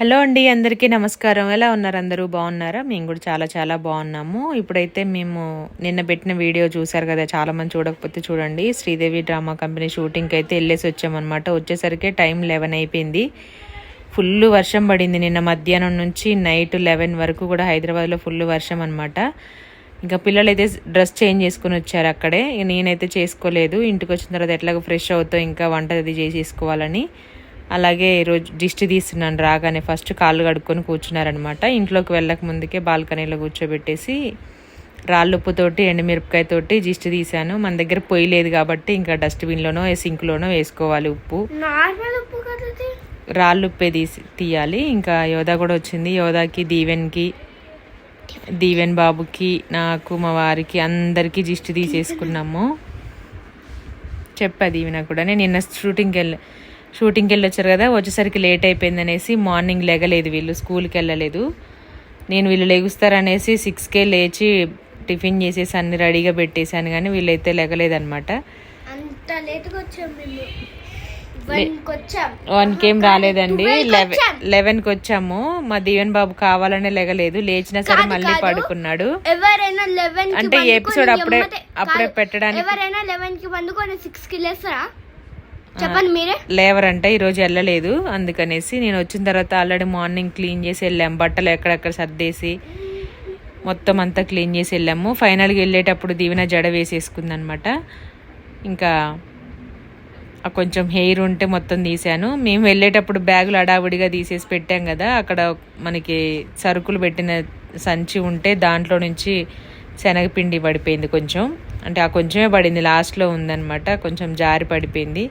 Hello అండి అందరికీ నమస్కారం. ఎలా ఉన్నారు అందరూ? బాగున్నారా? మేము కూడా చాలా చాలా బాగున్నాము. ఇప్పుడైతే మేము నిన్న పెట్టిన వీడియో చూసారు కదా చాలామంది చూడకపోతే చూడండి. శ్రీదేవి డ్రామా కంపెనీ షూటింగ్కి అయితే వెళ్ళేసి వచ్చామన్నమాట. వచ్చేసరికి టైం లెవెన్ అయిపోయింది. ఫుల్ వర్షం పడింది నిన్న మధ్యాహ్నం నుంచి నైట్ లెవెన్ వరకు కూడా హైదరాబాద్లో ఫుల్ వర్షం అనమాట ఇంకా పిల్లలు అయితే డ్రెస్ చేంజ్ చేసుకుని వచ్చారు అక్కడే. నేనైతే చేసుకోలేదు. ఇంటికి వచ్చిన తర్వాత ఎట్లాగో ఫ్రెష్ అవుతావు ఇంకా వంట అది చేసేసుకోవాలని. అలాగే ఈరోజు దిష్టి తీస్తున్నాను రాగానే ఫస్ట్ కాళ్ళు కడుక్కొని కూర్చున్నారనమాట ఇంట్లోకి వెళ్ళక ముందుకే బాల్కనీలో కూర్చోబెట్టేసి రాళ్ళుప్పుతోటి ఎండుమిరపకాయతోటి దిష్టి తీశాను. మన దగ్గర పొయ్యి లేదు కాబట్టి ఇంకా డస్ట్బిన్లోనో సింక్లోనో వేసుకోవాలి ఉప్పు. నార్మల్ ఉప్పు కదది రాళ్ళు ఉప్పే తీసి తీయాలి. ఇంకా యోధా కూడా వచ్చింది. యోధాకి దీవెన్కి దీవెన్ బాబుకి నాకు మా వారికి అందరికీ దిష్టి తీసేసుకున్నాము. చెప్పా దీవెన కూడా. నేను నిన్న షూటింగ్కి వెళ్ళి షూటింగ్కి వెళ్ళి వచ్చారు కదా వచ్చేసరికి లేట్ అయిపోయింది అనేసి మార్నింగ్ లేగలేదు వీళ్ళు స్కూల్కి వెళ్ళలేదు. నేను వీళ్ళు లెగుస్తారనేసి సిక్స్కే లేచి టిఫిన్ చేసేసి అన్ని రెడీగా పెట్టేశాను కానీ వీళ్ళైతే మేము వన్కి ఏం రాలేదండి. 12 కి లెవెన్ వచ్చాం. లెవెన్కి వచ్చాము మా దీవెన్ బాబు కావాలనే లెగలేదు. లేచినా సరే మళ్ళీ. పడుకున్నాడు. ఎవరైనా లెవెన్ అంటే ఎపిసోడ్ అప్పుడే అప్పుడే పెట్టడానికి ఎవరైనా లెవెన్కి పండుకొని సిక్స్కి లేస్తారా? చెప్పండి మీరే. లేవరంట ఈరోజు వెళ్ళలేదు. అందుకనేసి నేను వచ్చిన తర్వాత ఆల్రెడీ మార్నింగ్ క్లీన్ చేసి వెళ్ళాము బట్టలు ఎక్కడెక్కడ సర్దేసి మొత్తం అంతా క్లీన్ చేసి వెళ్ళాము. ఫైనల్గా వెళ్ళేటప్పుడు దీవెన జడ వేసేసుకుంది అనమాట ఇంకా ఆ కొంచెం హెయిర్ ఉంటే మొత్తం తీసాను మేము వెళ్ళేటప్పుడు బ్యాగులు అడావుడిగా తీసేసి పెట్టాం కదా అక్కడ మనకి సరుకులు పెట్టిన సంచి ఉంటే దాంట్లో నుంచి శనగపిండి పడిపోయింది కొంచెం. అంటే ఆ కొంచెమే పడింది లాస్ట్లో ఉందన్నమాట కొంచెం జారి పడిపోయింది.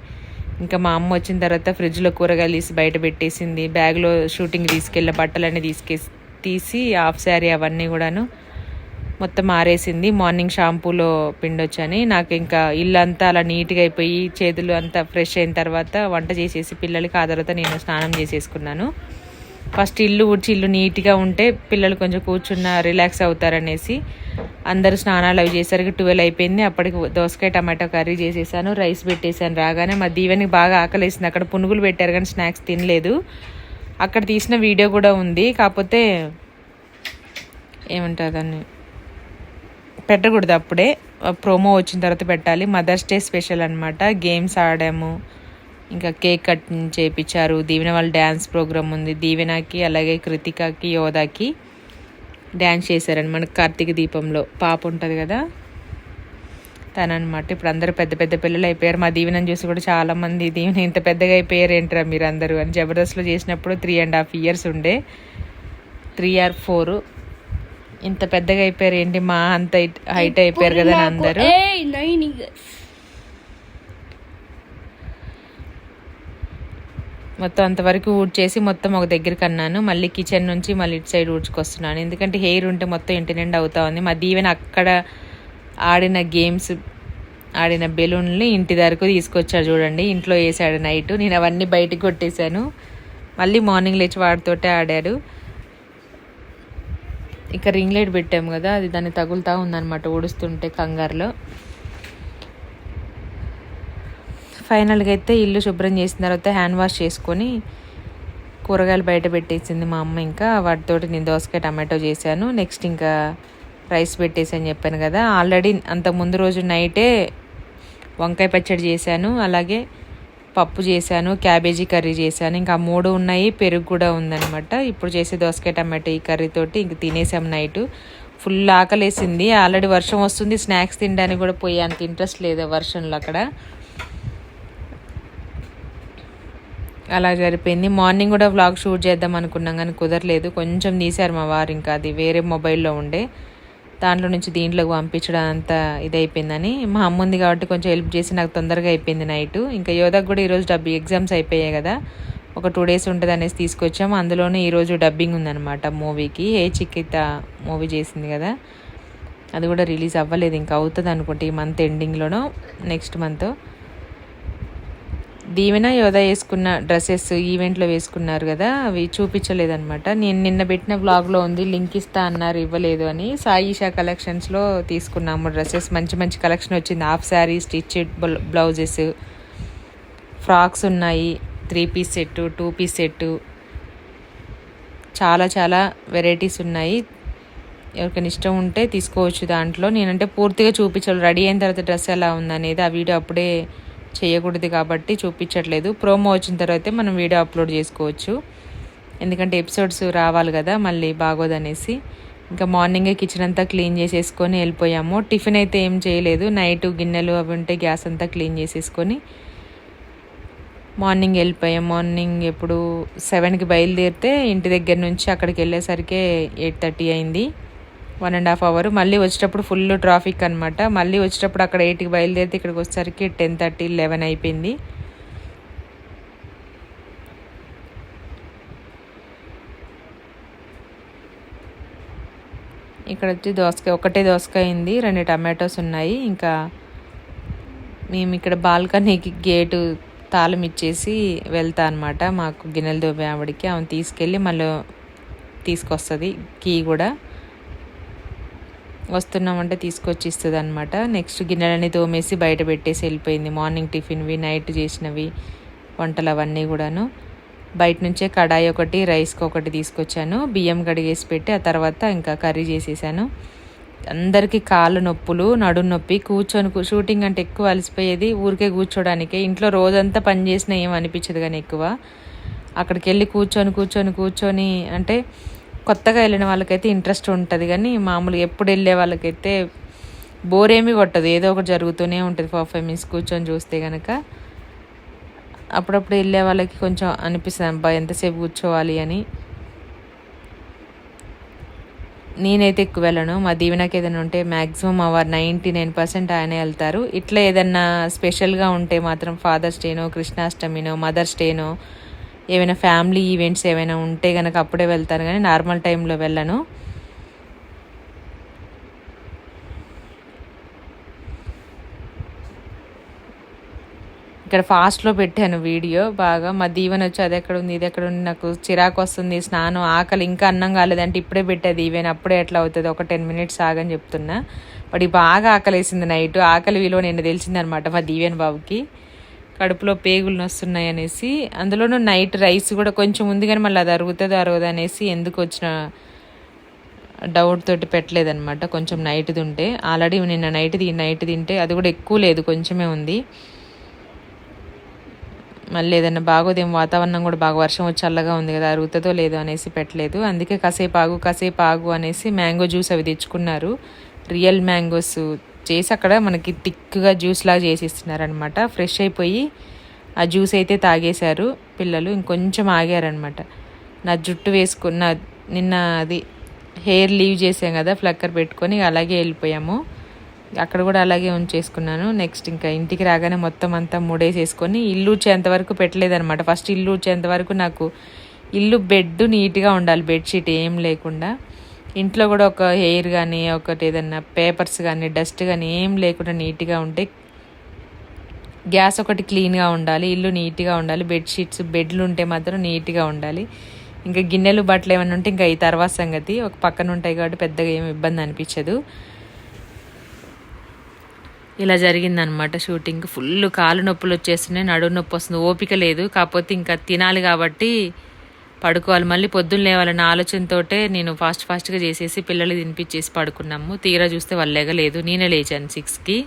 ఇంకా మా అమ్మ వచ్చిన తర్వాత ఫ్రిడ్జ్లో కూరగాయలు తీసి బయట పెట్టేసింది. బ్యాగ్లో షూటింగ్ తీసుకెళ్ళిన బట్టలన్నీ తీసుకే తీసి హాఫ్ శారీ అవన్నీ కూడాను మొత్తం ఆరేసింది. మార్నింగ్ షాంపూలో పిండొచ్చని. నాకు ఇంకా ఇల్లు అంతా అలా నీట్గా అయిపోయి చేతులు అంతా ఫ్రెష్ అయిన తర్వాత వంట చేసేసి పిల్లలకి ఆ తర్వాత నేను స్నానం చేసేసుకున్నాను. ఫస్ట్ ఇల్లు ఊడ్చి ఇల్లు నీట్గా ఉంటే పిల్లలు కొంచెం కూర్చున్న రిలాక్స్ అవుతారనేసి అందరూ స్నానాలు అవి చేసరికి ట్వెల్వ్ అయిపోయింది. అప్పటికి దోసకాయ టమాటో కర్రీ చేసేసాను రైస్ పెట్టేసాను రాగానే. మా దీవెనికి బాగా ఆకలేసింది. అక్కడ పునుగులు పెట్టారు కానీ స్నాక్స్ తినలేదు. అక్కడ తీసిన వీడియో కూడా ఉంది. కాకపోతే ఏమంటారు దాన్ని? పెట్టకూడదు అప్పుడే. ప్రోమో వచ్చిన తర్వాత పెట్టాలి. మదర్స్ డే స్పెషల్ అనమాట గేమ్స్ ఆడాము. ఇంకా కేక్ కట్ చేయించారు దీవెన వాళ్ళ డ్యాన్స్ ప్రోగ్రామ్ ఉంది. దీవెనకి అలాగే కృతికకి యోధాకి డ్యాన్స్ చేశారని మనకి కార్తీక దీపంలో. పాప ఉంటుంది కదా. తననమాట ఇప్పుడు అందరూ పెద్ద పెద్ద పిల్లలు అయిపోయారు. మా దీవెనని చూసి కూడా చాలా మంది దీవెన ఇంత పెద్దగా అయిపోయారు ఏంట్రా మీరు అందరూ అని జబర్దస్త్లో చేసినప్పుడు త్రీ అండ్ హాఫ్ ఇయర్స్ ఉండే. త్రీ ఆర్ ఫోర్ ఇంత పెద్దగా అయిపోయారు ఏంటి? మా అంత హైట్ అయిపోయారు కదా అందరూ నైన్ ఇయర్స్ మొత్తం అంతవరకు ఊడ్చేసి మొత్తం ఒక దగ్గరికి అన్నాను మళ్ళీ కిచెన్ నుంచి మళ్ళీ ఇటు సైడ్ ఊడ్చుకొస్తున్నాను. ఎందుకంటే హెయిర్ ఉంటే మొత్తం ఇంటి నిండా అవుతా ఉంది. మాది ఈవెన్ అక్కడ ఆడిన గేమ్స్ ఆడిన బెలూన్ని ఇంటి దగ్గరకు తీసుకొచ్చాడు చూడండి. ఇంట్లో వేసాడు నైట్. నేను అవన్నీ బయటకు కొట్టేశాను. మళ్ళీ మార్నింగ్ లేచి వాడితోటే ఆడాడు ఇక రింగ్ లైట్ పెట్టాము కదా అది దాన్ని తగులుతూ ఉందన్నమాట ఊడుస్తుంటే కంగారులో. ఫైనల్గా అయితే ఇల్లు శుభ్రం చేసిన తర్వాత హ్యాండ్ వాష్ చేసుకొని కూరగాయలు బయట పెట్టేసింది మా అమ్మ ఇంకా. వాటితోటి నేను దోసకాయ టమాటో చేశాను. నెక్స్ట్ ఇంకా రైస్ పెట్టేసి అని చెప్పాను కదా. ఆల్రెడీ అంత ముందు రోజు నైటే వంకాయ పచ్చడి చేశాను. అలాగే పప్పు చేశాను క్యాబేజీ కర్రీ చేశాను. ఇంకా ఆ మూడు ఉన్నాయి పెరుగు కూడా ఉందనమాట ఇప్పుడు చేసే దోసకాయ టమాటో ఈ కర్రీతోటి ఇంక తినేసాం నైట్. ఫుల్ ఆకలేసింది. ఆల్రెడీ వర్షం వస్తుంది స్నాక్స్ తినడానికి కూడా పోయే అంత ఇంట్రెస్ట్ లేదు వర్షంలో అక్కడ. అలా జరిపోయింది మార్నింగ్ కూడా వ్లాగ్ షూట్ చేద్దాం అనుకున్నాం కానీ కుదరలేదు. కొంచెం తీశారు మా వారు ఇంకా. అది వేరే మొబైల్లో ఉండే. దాంట్లో నుంచి దీంట్లోకి పంపించడం అంత ఇదైపోయిందని. మా అమ్మ ఉంది కాబట్టి కొంచెం హెల్ప్ చేసి నాకు తొందరగా అయిపోయింది నైట్. ఇంకా యోధకు కూడా ఈరోజు డబ్బి ఎగ్జామ్స్ అయిపోయాయి కదా. ఒక టూ డేస్ ఉంటుంది అనేసి తీసుకొచ్చాము. అందులోనే ఈరోజు డబ్బింగ్ ఉందన్నమాట మూవీకి. ఏ చిక్కిత మూవీ చేసింది కదా. అది కూడా రిలీజ్ అవ్వలేదు. ఇంకా అవుతుంది అనుకుంటే ఈ మంత్ ఎండింగ్లోనో నెక్స్ట్ మంత్. దీవెన యోధ వేసుకున్న డ్రెస్సెస్ ఈవెంట్లో వేసుకున్నారు కదా అవి చూపించలేదన్నమాట. నేను నిన్న పెట్టిన బ్లాగ్లో ఉంది లింక్ ఇస్తా అన్నారు ఇవ్వలేదు అని. సాయిషా కలెక్షన్స్లో తీసుకున్నాము డ్రెస్సెస్. మంచి మంచి కలెక్షన్ వచ్చింది. Half saree stitched blouses frocks ఉన్నాయి. Three piece set two piece set చాలా చాలా వెరైటీస్ ఉన్నాయి. ఎవరికైనా ఇష్టం ఉంటే తీసుకోవచ్చు దాంట్లో. నేనంటే పూర్తిగా చూపించాలి రెడీ అయిన తర్వాత డ్రెస్ ఎలా ఉందనేది ఆ వీడియో అప్పుడే చేయకూడదు కాబట్టి చూపించట్లేదు. ప్రోమో వచ్చిన తర్వాత మనం వీడియో అప్లోడ్ చేసుకోవచ్చు. ఎందుకంటే ఎపిసోడ్స్ రావాలి కదా మళ్ళీ బాగోదనేసి ఇంకా మార్నింగే కిచెన్ అంతా క్లీన్ చేసేసుకొని వెళ్ళిపోయాము. టిఫిన్ అయితే ఏం చేయలేదు. నైట్ గిన్నెలు అవి ఉంటే గ్యాస్ అంతా క్లీన్ చేసేసుకొని మార్నింగ్ వెళ్ళిపోయాం. మార్నింగ్ ఎప్పుడు సెవెన్కి బయలుదేరితే ఇంటి దగ్గర నుంచి అక్కడికి వెళ్ళేసరికి ఎయిట్ థర్టీ అయింది. One and half hour. మళ్ళీ వచ్చేటప్పుడు ఫుల్ ట్రాఫిక్ అనమాట మళ్ళీ వచ్చేటప్పుడు అక్కడ ఎయిట్కి బయలుదేరితే ఇక్కడికి వచ్చేసరికి టెన్ థర్టీ లెవెన్ అయిపోయింది. ఇక్కడ వచ్చి దోసకాయ ఒకటే దోసకాయ ఉంది రెండు టమాటోస్ ఉన్నాయి. ఇంకా మేము ఇక్కడ బాల్కనీకి గేటు తాళం ఇచ్చేసి వెళ్తా అనమాట మాకు గిన్నెలు దోబే ఆవిడకి. ఆమె తీసుకెళ్ళి మళ్ళీ తీసుకొస్తుంది. కీ కూడా. వస్తున్నామంటే తీసుకొచ్చి ఇస్తుంది అనమాట నెక్స్ట్ గిన్నెలన్నీ తోమేసి బయట పెట్టేసి వెళ్ళిపోయింది. మార్నింగ్ టిఫిన్వి నైట్ చేసినవి వంటలు అవన్నీ కూడాను. బయట నుంచే కడాయి ఒకటి రైస్కి ఒకటి తీసుకొచ్చాను. బియ్యం కడిగేసి పెట్టి ఆ తర్వాత ఇంకా కర్రీ చేసేసాను. అందరికీ కాళ్ళు నొప్పులు నడు నొప్పి కూర్చొని షూటింగ్ అంటే ఎక్కువ అలసిపోయేది ఊరికే కూర్చోడానికి. ఇంట్లో రోజంతా పని చేసినా ఏం అనిపించదు కానీ ఎక్కువ. అక్కడికి వెళ్ళి కూర్చొని కూర్చొని కూర్చొని అంటే కొత్తగా వెళ్ళిన వాళ్ళకైతే ఇంట్రెస్ట్ ఉంటుంది కానీ మామూలుగా ఎప్పుడు వెళ్ళే వాళ్ళకైతే బోర్ ఏమీ కొట్టదు. ఏదో ఒకటి జరుగుతూనే ఉంటుంది. ఫోర్ ఫైవ్ మినిట్స్ కూర్చొని చూస్తే కనుక అప్పుడప్పుడు వెళ్ళే వాళ్ళకి కొంచెం అనిపిస్తుంది అబ్బా ఎంతసేపు కూర్చోవాలి అని. నేనైతే ఎక్కువ వెళ్ళను. మా దీవెనకి ఏదైనా ఉంటే maximum our ninety nine percent ఆయనే వెళ్తారు. ఇట్లా ఏదన్నా స్పెషల్గా ఉంటే మాత్రం ఫాదర్స్ డేనో కృష్ణాష్టమినో మదర్స్ డేనో ఏమైనా ఫ్యామిలీ ఈవెంట్స్ ఏమైనా ఉంటే కనుక అప్పుడే వెళ్తాను కానీ నార్మల్ టైంలో వెళ్ళను. ఇక్కడ ఫాస్ట్లో పెట్టాను వీడియో బాగా. మా దీవెన వచ్చి అది ఎక్కడ ఉంది ఇది ఎక్కడ ఉంది నాకు చిరాకు వస్తుంది స్నానం ఆకలి ఇంకా అన్నం కాలేదంటే ఇప్పుడే పెట్టేది ఈవెన్. అప్పుడే ఎట్లా అవుతుంది ఒక టెన్ మినిట్స్ ఆగని చెప్తున్నా. వాడి బాగా ఆకలేసింది నైట్. ఆకలి విలువ నిన్న తెలిసిందనమాట మా దీవెన్ బాబుకి. కడుపులో పేగులు నొస్తున్నాయి అనేసి అందులోనూ నైట్ రైస్ కూడా కొంచెం ఉంది కానీ మళ్ళీ అది అరుగుతుందో అరగదు అనేసి ఎందుకు వచ్చిన డౌట్ తోటి పెట్టలేదనమాట కొంచెం నైట్ తింటే. ఆల్రెడీ నిన్న నైట్ ది నైట్ తింటే అది కూడా ఎక్కువ లేదు కొంచెమే ఉంది. మళ్ళీ ఏదైనా బాగోదేం వాతావరణం కూడా బాగా వర్షం వచ్చి చల్లగా ఉంది కదా అరుగుతుందో లేదో అనేసి పెట్టలేదు. అందుకే కాసేపు ఆగు కాసేపు ఆగు అనేసి మ్యాంగో జ్యూస్ అవి తెచ్చుకున్నారు. రియల్ మ్యాంగోస్ చేసి అక్కడ మనకి థిక్గా జ్యూస్ లాగా చేసి ఇస్తున్నారనమాట ఫ్రెష్ అయిపోయి ఆ జ్యూస్ అయితే తాగేశారు పిల్లలు ఇంకొంచెం ఆగారనమాట. నా జుట్టు వేసుకున్న నిన్న అది హెయిర్ లీవ్ చేసాం కదా ఫ్లక్కర్ పెట్టుకొని అలాగే వెళ్ళిపోయాము. అక్కడ కూడా అలాగే ఉంచేసుకున్నాను. నెక్స్ట్ ఇంకా ఇంటికి రాగానే మొత్తం అంతా మూడేసేసుకొని ఇల్లు వచ్చేంత వరకు ఫస్ట్ ఇల్లు వచ్చేంత వరకు నాకు ఇల్లు బెడ్ నీట్గా ఉండాలి బెడ్షీట్ ఏం లేకుండా. ఇంట్లో కూడా ఒక హెయిర్ కానీ ఒకటి ఏదన్నా పేపర్స్ కానీ డస్ట్ కానీ ఏం లేకుండా నీట్గా ఉంటే గ్యాస్ ఒకటి క్లీన్గా ఉండాలి ఇల్లు నీట్గా ఉండాలి బెడ్షీట్స్ బెడ్లు ఉంటే మాత్రం నీట్గా ఉండాలి. ఇంకా గిన్నెలు బట్టలు ఏమైనా ఉంటే ఇంకా ఈ తర్వాత సంగతి. ఒక పక్కన ఉంటాయి కాబట్టి పెద్దగా ఏమి ఇబ్బంది అనిపించదు. ఇలా జరిగిందనమాట షూటింగ్ ఫుల్ కాలు నొప్పులు వచ్చేస్తున్నాయి నడుము నొప్పి వస్తుంది ఓపిక లేదు. కాకపోతే ఇంకా తినాలి కాబట్టి పడుకోవాలి. మళ్ళీ పొద్దున్న లేవాలన్న ఆలోచనతోటే నేను ఫాస్ట్ ఫాస్ట్గా చేసేసి పిల్లలు తినిపించేసి పడుకున్నాము. తీరా చూస్తే వాళ్ళు లేగలేదు. నేనే లేచాను సిక్స్కి.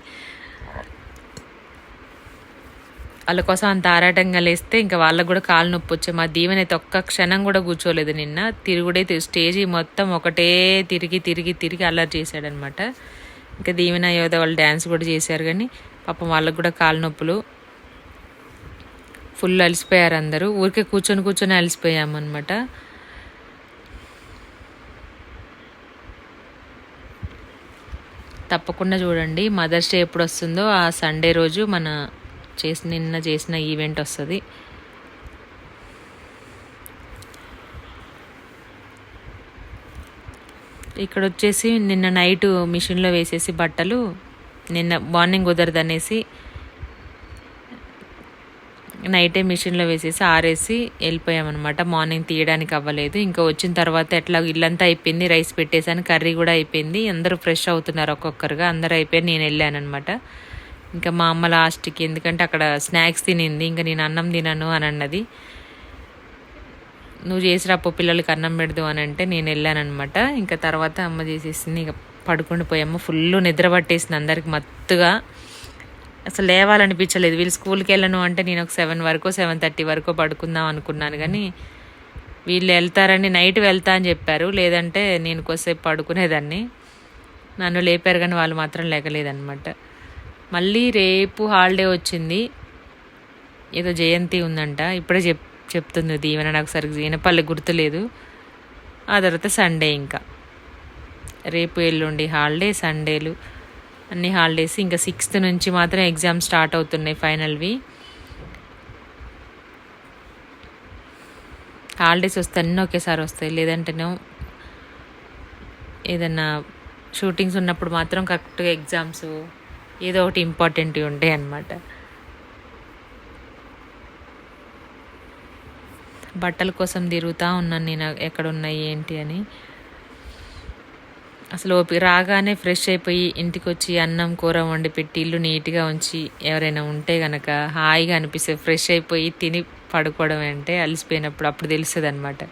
వాళ్ళ కోసం అంత ఆరాటంగా లేస్తే ఇంకా వాళ్ళకు కూడా కాలు నొప్పి వచ్చే మా దీవెన అయితే ఒక్క క్షణం కూడా కూర్చోలేదు నిన్న. తిరుగుడే స్టేజీ మొత్తం ఒకటే తిరిగి తిరిగి తిరిగి అల్లరి చేశాడనమాట. ఇంకా దీవెన యోధ వాళ్ళు డ్యాన్స్ కూడా చేశారు కానీ పాపం వాళ్ళకు కూడా కాలు నొప్పులు. ఫుల్ అలసిపోయారు అందరూ. ఊరికే కూర్చొని కూర్చొని అలసిపోయాము అనమాట తప్పకుండా చూడండి. మదర్స్ డే ఎప్పుడు వస్తుందో ఆ సండే రోజు మన చేసి నిన్న చేసిన ఈవెంట్ వస్తుంది. ఇక్కడ వచ్చేసి నిన్న నైట్ మిషన్లో వేసేసి బట్టలు నిన్న మార్నింగ్ కుదరదనేసి నైటే మిషన్లో వేసేసి ఆరేసి వెళ్ళిపోయామన్నమాట. మార్నింగ్ తీయడానికి అవ్వలేదు. ఇంకా వచ్చిన తర్వాత ఎట్లా ఇల్లంతా అయిపోయింది రైస్ పెట్టేసాను కర్రీ కూడా అయిపోయింది. అందరూ ఫ్రెష్ అవుతున్నారు ఒక్కొక్కరుగా అందరూ అయిపోయి నేను వెళ్ళానమాట ఇంకా మా అమ్మ లాస్ట్కి ఎందుకంటే అక్కడ స్నాక్స్ తినింది ఇంకా నేను అన్నం తినను అని అన్నది. నువ్వు చేసి అప్పు పిల్లలకి అన్నం పెడదు అని అంటే నేను వెళ్ళానమాట ఇంకా తర్వాత అమ్మ చేసేసింది ఇక పడుకుని పోయాము. ఫుల్ నిద్ర పట్టేసింది అందరికి మత్తుగా. అసలు లేవాలనిపించలేదు. వీళ్ళు స్కూల్కి వెళ్ళను అంటే నేను ఒక సెవెన్ వరకు సెవెన్ థర్టీ వరకు పడుకుందాం అనుకున్నాను కానీ వీళ్ళు వెళ్తారని నైట్ వెళ్తా అని చెప్పారు. లేదంటే నేను కొద్దిసేపు పడుకునేదాన్ని. నన్ను లేపారు కానీ వాళ్ళు మాత్రం లేకలేదన్నమాట. మళ్ళీ రేపు హాలిడే వచ్చింది. ఏదో జయంతి ఉందంట. ఇప్పుడే చెప్ చెప్తుంది దీవెన. నాకు సరిగ్గా దీనపల్లి గుర్తులేదు. ఆ తర్వాత సండే ఇంకా. రేపు ఎల్లుండి హాలిడే సండేలు. అన్ని హాలిడేస్. ఇంకా సిక్స్త్ నుంచి మాత్రం ఎగ్జామ్ స్టార్ట్ అవుతున్నాయి ఫైనల్వి. హాలిడేస్ వస్తే అన్నీ ఒకేసారి వస్తాయి. లేదంటేనో ఏదన్నా షూటింగ్స్ ఉన్నప్పుడు మాత్రం కరెక్ట్గా ఎగ్జామ్స్ ఏదో ఒకటి ఇంపార్టెంట్వి ఉంటాయి అన్నమాట. బట్టల కోసం తిరుగుతూ ఉన్నాను నేను. ఎక్కడ ఉన్నాయి ఏంటి అని. అసలు ఓపి రాగానే ఫ్రెష్ అయిపోయి ఇంటికి వచ్చి అన్నం కూర వండి పెట్టి ఇల్లు నీట్గా ఉంచి ఎవరైనా ఉంటే గనక హాయిగా అనిపిస్తుంది ఫ్రెష్ అయిపోయి తిని పడుకోవడం అంటే అలసిపోయినప్పుడు అప్పుడు తెలుస్తుంది అనమాట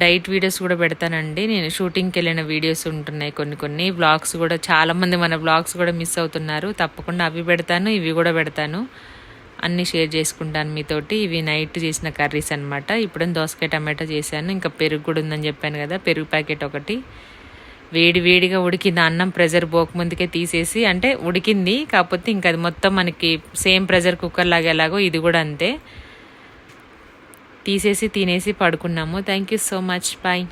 డైట్ వీడియోస్ కూడా పెడతానండి. నేను షూటింగ్కి వెళ్ళిన వీడియోస్ ఉంటున్నాయి కొన్ని కొన్ని. వ్లాగ్స్ కూడా చాలామంది మన బ్లాగ్స్ కూడా మిస్ అవుతున్నారు. తప్పకుండా అవి పెడతాను ఇవి కూడా పెడతాను. అన్నీ షేర్ చేసుకుంటాను మీతోటి. ఇవి నైట్ చేసిన కర్రీస్ అనమాట ఇప్పుడు దోసకాయ టమాటా చేశాను. ఇంకా పెరుగు కూడా ఉందని చెప్పాను కదా పెరుగు ప్యాకెట్ ఒకటి. వేడి వేడిగా ఉడికింది అన్నం ప్రెజర్ పోకముందుకే తీసేసి అంటే ఉడికింది కాకపోతే ఇంకా అది మొత్తం మనకి సేమ్ ప్రెజర్ కుక్కర్ లాగా ఎలాగో ఇది కూడా అంతే. తీసేసి తినేసి పడుకున్నాము. Thank you so much bye